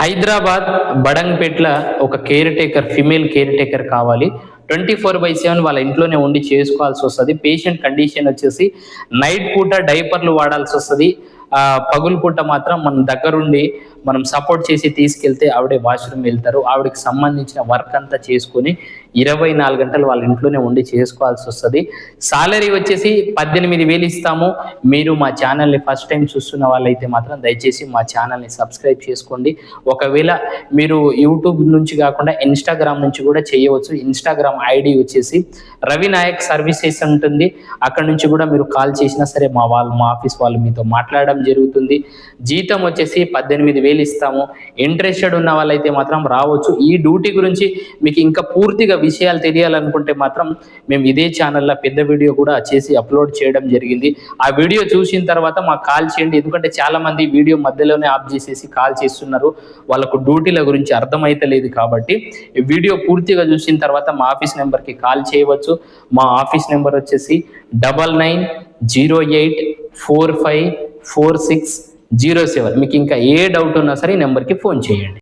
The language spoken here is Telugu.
హైదరాబాద్ బడంగ్పేట్ల ఒక caretaker female caretaker కావాలి. ట్వంటీ ఫోర్ బై సెవెన్ వాళ్ళ ఇంట్లోనే ఉండి చేసుకోవాల్సి వస్తుంది. పేషెంట్ కండిషన్ వచ్చేసి నైట్ పూట డైపర్లు వాడాల్సి వస్తుంది. పగులు పూట మాత్రం మనం దగ్గరుండి మనం సపోర్ట్ చేసి తీసుకెళ్తే ఆవిడే వాష్రూమ్ వెళ్తారు. ఆవిడకి సంబంధించిన వర్క్ అంతా చేసుకొని ఇరవై నాలుగు గంటలు వాళ్ళ ఇంట్లోనే ఉండి చేసుకోవాల్సి వస్తుంది. సాలరీ వచ్చేసి పద్దెనిమిది వేలు ఇస్తాము. మీరు మా ఛానల్ని ఫస్ట్ టైం చూస్తున్న వాళ్ళైతే మాత్రం దయచేసి మా ఛానల్ని సబ్స్క్రైబ్ చేసుకోండి. ఒకవేళ మీరు యూట్యూబ్ నుంచి కాకుండా ఇన్స్టాగ్రామ్ నుంచి కూడా చేయవచ్చు. ఇన్స్టాగ్రామ్ ఐడి వచ్చేసి రవి నాయక్ సర్వీసెస్ ఉంటుంది. అక్కడ నుంచి కూడా మీరు కాల్ చేసినా సరే మా వాళ్ళు మా ఆఫీస్ వాళ్ళు మీతో మాట్లాడడం జరుగుతుంది. జీతం వచ్చేసి పద్దెనిమిది వేలు ఇస్తాము. ఇంట్రెస్టెడ్ ఉన్న వాళ్ళైతే మాత్రం రావచ్చు. ఈ డ్యూటీ గురించి మీకు ఇంకా పూర్తిగా విషయాలు తెలియాలనుకుంటే మాత్రం మేము ఇదే ఛానల్లో పెద్ద వీడియో కూడా చేసి అప్లోడ్ చేయడం జరిగింది. ఆ వీడియో చూసిన తర్వాత మాకు కాల్ చేయండి. ఎందుకంటే చాలా మంది వీడియో మధ్యలోనే ఆఫ్ చేసేసి కాల్ చేస్తున్నారు. వాళ్ళకు డ్యూటీల గురించి అర్థమైతలేదు కాబట్టి వీడియో పూర్తిగా చూసిన తర్వాత మా ఆఫీస్ నెంబర్కి కాల్ చేయవచ్చు. మా ఆఫీస్ నెంబర్ వచ్చేసి double nine zero eight four five four six zero seven మీకు ఇంకా ఏ డౌట్ ఉన్నా సరే ఈ నెంబర్కి ఫోన్ చేయండి.